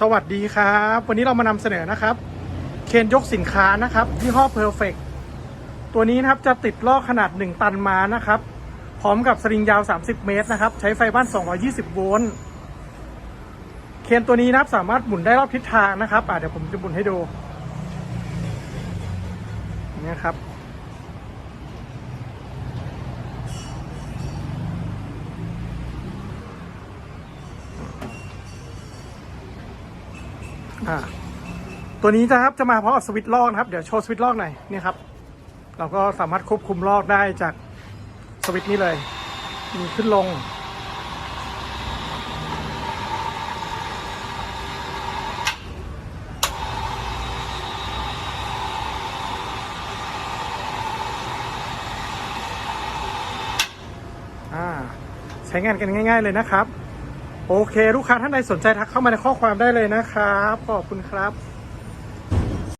สวัสดีครับ วันนี้เรามานำเสนอนะครับ เคนยกสินค้านะครับยี่ห้อ Perfect ตัวนี้นะครับจะติดลอกขนาด 1 ตันมานะครับ พร้อมกับสลิงยาว 30 เมตรนะครับ ใช้ไฟบ้าน 220 โวลต์เคนตัวนี้นะครับสามารถหมุนได้รอบทิศทางนะครับอะเดี๋ยวผมจะหมุนให้ดูนี่ครับ อ่าตัวนี้นะครับจะมาพร้อมกับสวิตช์ลอกนะครับ เดี๋ยวโชว์สวิตช์ลอกหน่อยนี่ครับ เราก็สามารถควบคุมลอกได้จากสวิตช์นี้เลยมีขึ้นลง ใช้งานกันง่าย ๆ เลยนะครับ โอเค ลูกค้าท่านใดสนใจทักเข้ามาในข้อความได้เลยนะครับ ขอบคุณครับ